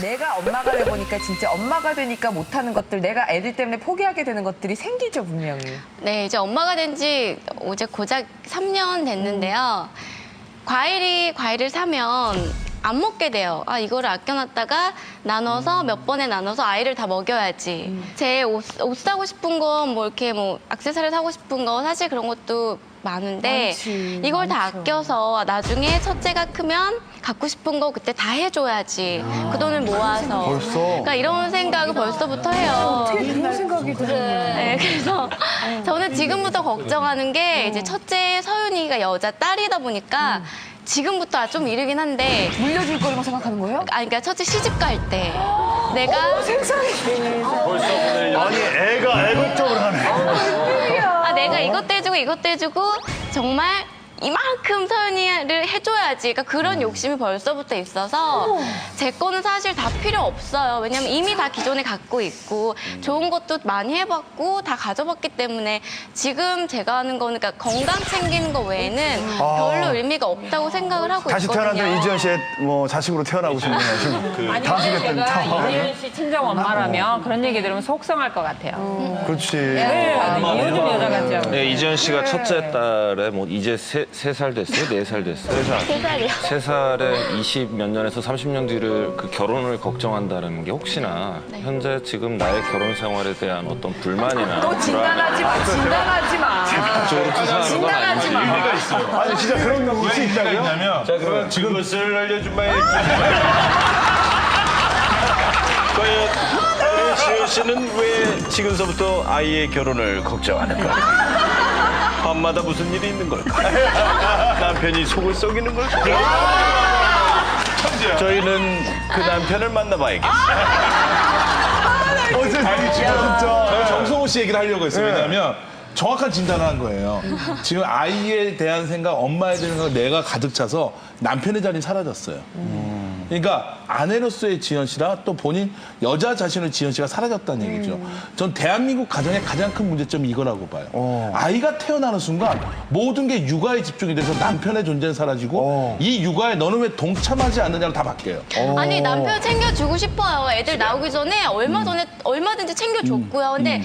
내가 엄마가 돼 보니까 진짜 엄마가 되니까 못하는 것들, 내가 애들 때문에 포기하게 되는 것들이 생기죠 분명히. 네, 이제 엄마가 된지 이제 고작 3년 됐는데요. 과일이 과일을 사면 안 먹게 돼요. 아, 이거를 아껴놨다가 나눠서 몇 번에 나눠서 아이를 다 먹여야지. 제 옷, 옷 사고 싶은 거, 뭐 이렇게 뭐 액세서리 사고 싶은 거 사실 그런 것도 많은데 많지, 이걸 다 많죠. 아껴서 나중에 첫째가 크면 갖고 싶은 거 그때 다 해줘야지. 그 돈을 모아서. 벌써? 그러니까 이런 생각을 벌써부터 해요. 그런 생각이 들어요. 네, 그래서 저는 지금부터 걱정하는 게 이제 첫째 서윤이가 여자 딸이다 보니까 지금부터 좀 이르긴 한데 물려줄 거라고 생각하는 거예요? 아 그러니까 첫째 시집 갈 때 내가 아니 애가 애국적으로 하네. 아 내가 이것도 해주고 정말 이만큼 서윤이를 해줘야지. 그러니까 그런 욕심이 벌써부터 있어서 제 거는 사실 다 필요 없어요. 왜냐면 이미 다 기존에 갖고 있고 좋은 것도 많이 해봤고 다 가져봤기 때문에 지금 제가 하는 거는 그러니까 건강 챙기는 거 외에는 별로 의미가 없다고 생각을 하고 다시 있거든요. 태어난다면 이지연 씨의 뭐 자식으로 태어나고 싶네요. 지금 아니 다시 근데 제가 참. 이재윤 씨 친정 엄마라면 그런 얘기 들으면 속상할 것 같아요. 그렇지. 네, 요즘 여자 같지 않고. 네, 이지연 씨가 첫째 딸에 뭐 이제 세살 됐어요? 네 살 됐어요? 세 살. 세 살이요. 세 살에 20 몇 년에서 30년 뒤를 그 결혼을 걱정한다는 게 혹시나 네. 현재 지금 나의 결혼 생활에 대한 어떤 불만이나 또 진단하지 마, 진단하지 마. 쪽으로 투사하는 건 아닌지. 아니 진짜 그런 거 있을 있다고요? 있냐면 자, 그럼 지금 그것을 알려준 바에 과연 우리 지효 씨는 왜 지금서부터 아이의 결혼을 걱정하는 가? 밤마다 무슨 일이 있는 걸까? 남편이 속을 썩이는 걸까? 저희는 그 남편을 만나봐야겠어요. 어제 아니 지금 진짜. 저는 정성호 씨 얘기를 하려고 했어요. 왜냐하면 정확한 진단을 한 거예요. 지금 아이에 대한 생각, 엄마에 대한 생각 내가 가득 차서 남편의 자리는 사라졌어요. 그러니까 아내로서의 지현 씨랑 또 본인 여자 자신의 지현 씨가 사라졌다는 얘기죠. 전 대한민국 가정의 가장 큰 문제점이 이거라고 봐요. 아이가 태어나는 순간 모든 게 육아에 집중이 돼서 남편의 존재는 사라지고 이 육아에 너는 왜 동참하지 않느냐로 다 바뀌어요. 아니 남편 챙겨주고 싶어요. 애들 나오기 전에 얼마 전에 얼마든지 챙겨줬고요. 근데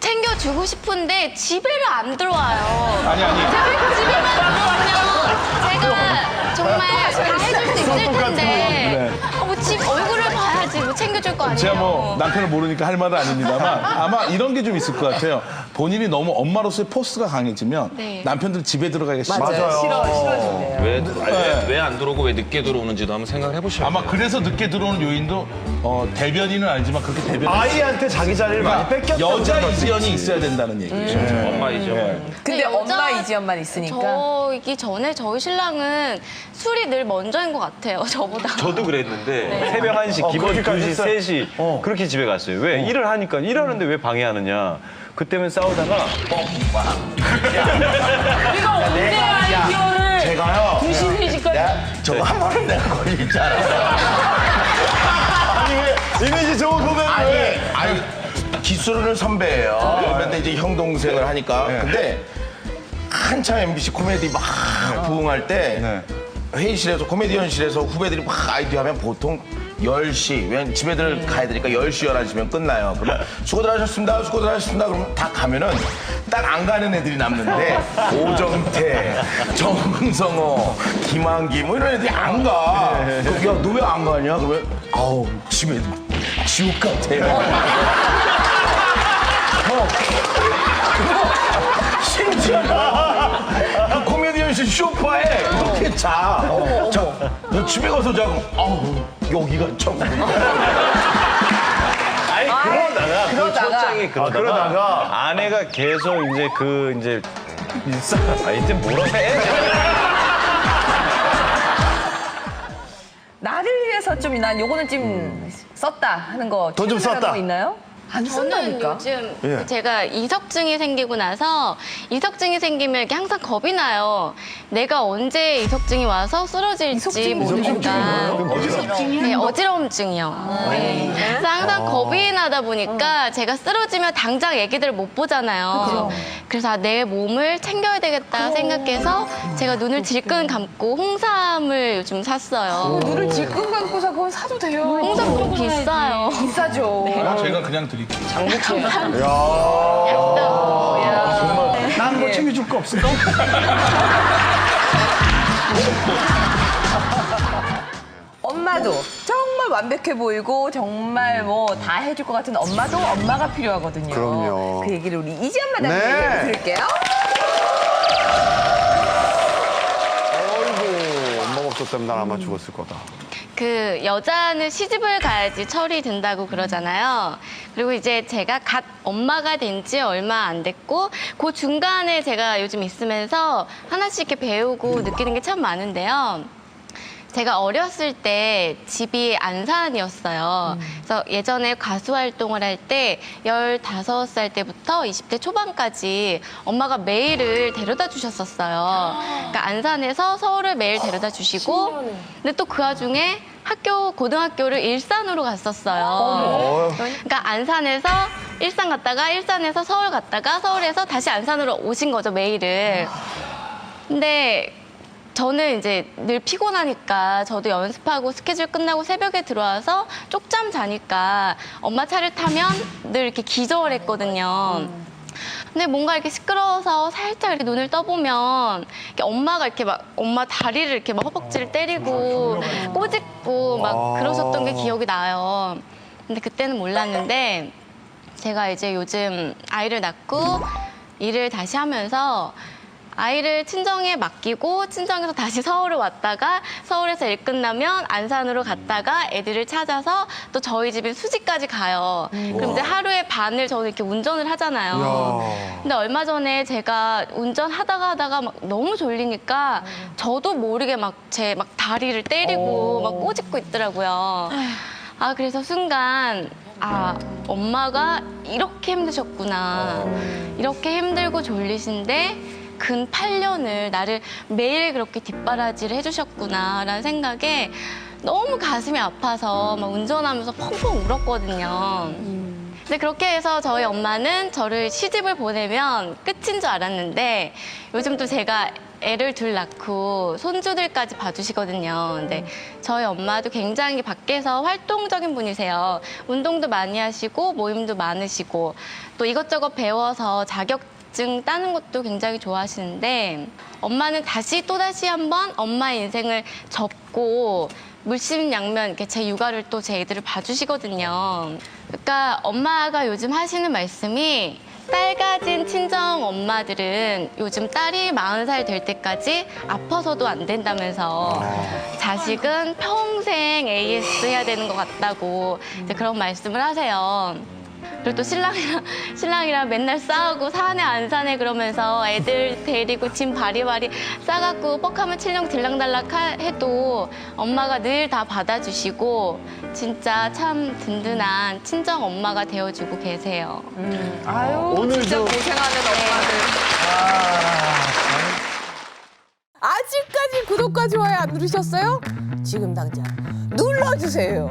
챙겨주고 싶은데 집에를 안 들어와요. 아니, 아니. 제가 집에만 들어오면 제가 아니에요. 제가 뭐 남편을 모르니까 할 말은 아닙니다만 아마 이런 게 좀 있을 것 같아요. 본인이 너무 엄마로서의 포스가 강해지면 네. 남편들 집에 들어가기가 싫어. 맞아요. 싫어, 싫어진대요. 왜안 들어오고 왜 늦게 들어오는지도 한번 생각해 보셔야 아마 돼요. 그래서 늦게 들어오는 요인도 어, 대변인은 아니지만 그렇게 대변. 아이한테 자기 자리를 많이 뺏겼다. 여자 이지연이 있어야 된다는 얘기죠. 엄마이죠. 근데 여자- 엄마 이지연만 있으니까. 저이기 전에 저희 신랑은 술이 늘 먼저인 것 같아요. 저보다. 저도 그랬는데 새벽 1시, 기본 그렇게까지 2시, 했어 요? 3시 그렇게 집에 갔어요. 왜? 일을 하니까 일하는데 왜 방해하느냐. 그때면 싸우다가 이거 언제 아이디어를 제가요. 90일까지 내가 저거 한 번은 내가 걸릴 줄 알았어. 아니 왜 이미지 좋은 아니, 왜? 아니 기수를 선배예요. 근데 이제 형 동생을 하니까. 근데 한참 MBC 코미디 막 부흥할 때 네. 회의실에서 코미디언실에서 후배들이 막 아이디어 하면 보통 10시, 왜 집에들 가야 되니까 10시, 11시면 끝나요. 그러면 수고들 하셨습니다, 수고들 하셨습니다. 그러면 다 가면은 딱 안 가는 애들이 남는데 오정태, 정성호, 김한기 뭐 이런 애들이 안 가. 그럼 야, 너 왜 안 가냐? 그러면 아우, 집에 지옥 같아. 형, 그거 심지어 그 코미디언실 쇼파에 이렇게 자. 저, 너 집에 가서 자고 아우 여기가 천국. 아니 그러다가 그 그러다가. 첫장이 그러다가, 그러다가. 아내가 계속 이제 그 이제 일상 아 이제 뭐라 해? 나를 위해서 좀 난 요거는 좀 썼다 하는 거 돈좀 최근에 썼다. 거 있나요? 안 저는 쓴다니까. 요즘 예. 제가 이석증이 생기고 나서 이석증이 생기면 이렇게 항상 겁이 나요. 내가 언제 이석증이 와서 쓰러질지 이석증이 모르니까. 네, 어지러움증이요. 네. 그래서 항상 겁이 나다 보니까 제가 쓰러지면 당장 애기들을 못 보잖아요. 그래서 아, 내 몸을 챙겨야 되겠다 생각해서 제가 눈을 질끈 감고 홍삼을 요즘 샀어요. 눈을 질끈 감고 사 그건 사도 돼요. 홍삼 너무 비싸요. 비싸죠. 제가 그냥 드 릴게요. 난뭐 챙겨줄 거 없을까? 엄마도 정말 완벽해 보이고 정말 뭐 다 해줄 것 같은 엄마도 엄마가 필요하거든요. 그럼요. 그 얘기를 우리 이지연 마담 네. 네. 들을게요. 어이구, 엄마가 없었다면 난 아마 죽었을 거다. 그 여자는 시집을 가야지 철이 든다고 그러잖아요. 그리고 이제 제가 갓 엄마가 된 지 얼마 안 됐고 그 중간에 제가 요즘 있으면서 하나씩 이렇게 배우고 느끼는 게 참 많은데요. 제가 어렸을 때 집이 안산이었어요. 그래서 예전에 가수 활동을 할 때 15살 때부터 20대 초반까지 엄마가 메일을 데려다 주셨었어요. 그러니까 안산에서 서울을 매일 데려다 주시고 근데 또 그 와중에 학교 고등학교를 일산으로 갔었어요. 그러니까 안산에서 일산 갔다가 일산에서 서울 갔다가 서울에서 다시 안산으로 오신 거죠, 메일을. 근데 저는 이제 늘 피곤하니까 저도 연습하고 스케줄 끝나고 새벽에 들어와서 쪽잠 자니까 엄마 차를 타면 늘 이렇게 기저을 했거든요. 근데 뭔가 이렇게 시끄러워서 살짝 이렇게 눈을 떠보면 이렇게 엄마가 이렇게 막 엄마 다리를 이렇게 막 허벅지를 때리고 꼬집고 막 그러셨던 게 기억이 나요. 근데 그때는 몰랐는데 제가 이제 요즘 아이를 낳고 일을 다시 하면서 아이를 친정에 맡기고 친정에서 다시 서울을 왔다가 서울에서 일 끝나면 안산으로 갔다가 애들을 찾아서 또 저희 집인 수지까지 가요. 그럼 이제 하루에 반을 저는 이렇게 운전을 하잖아요. 근데 얼마 전에 제가 운전하다가 하다가 막 너무 졸리니까 저도 모르게 막 제 막 다리를 때리고 막 꼬집고 있더라고요. 아 그래서 순간 아 엄마가 이렇게 힘드셨구나. 이렇게 힘들고 졸리신데 근 8년을 나를 매일 그렇게 뒷바라지를 해주셨구나라는 생각에 너무 가슴이 아파서 막 운전하면서 펑펑 울었거든요. 근데 그렇게 해서 저희 엄마는 저를 시집을 보내면 끝인 줄 알았는데 요즘 또 제가 애를 둘 낳고 손주들까지 봐주시거든요. 근데 저희 엄마도 굉장히 밖에서 활동적인 분이세요. 운동도 많이 하시고 모임도 많으시고 또 이것저것 배워서 자격 증 따는 것도 굉장히 좋아하시는데 엄마는 다시 또다시 한번 엄마의 인생을 접고 물심양면 이렇게 제 육아를 또 제 애들을 봐주시거든요. 그러니까 엄마가 요즘 하시는 말씀이 딸 가진 친정 엄마들은 요즘 딸이 40살 될 때까지 아파서도 안 된다면서 자식은 평생 AS 해야 되는 것 같다고 그런 말씀을 하세요. 그리고 또 신랑이랑 신랑이랑 맨날 싸우고 사내 안 사내 그러면서 애들 데리고 짐 바리바리 싸갖고 뻑하면 칠령 들락달락 하- 해도 엄마가 늘 다 받아주시고 진짜 참 든든한 친정 엄마가 되어주고 계세요. 아유, 오늘도- 진짜 고생하는 엄마들. 아직까지 구독과 좋아요 안 누르셨어요? 지금 당장 눌러주세요.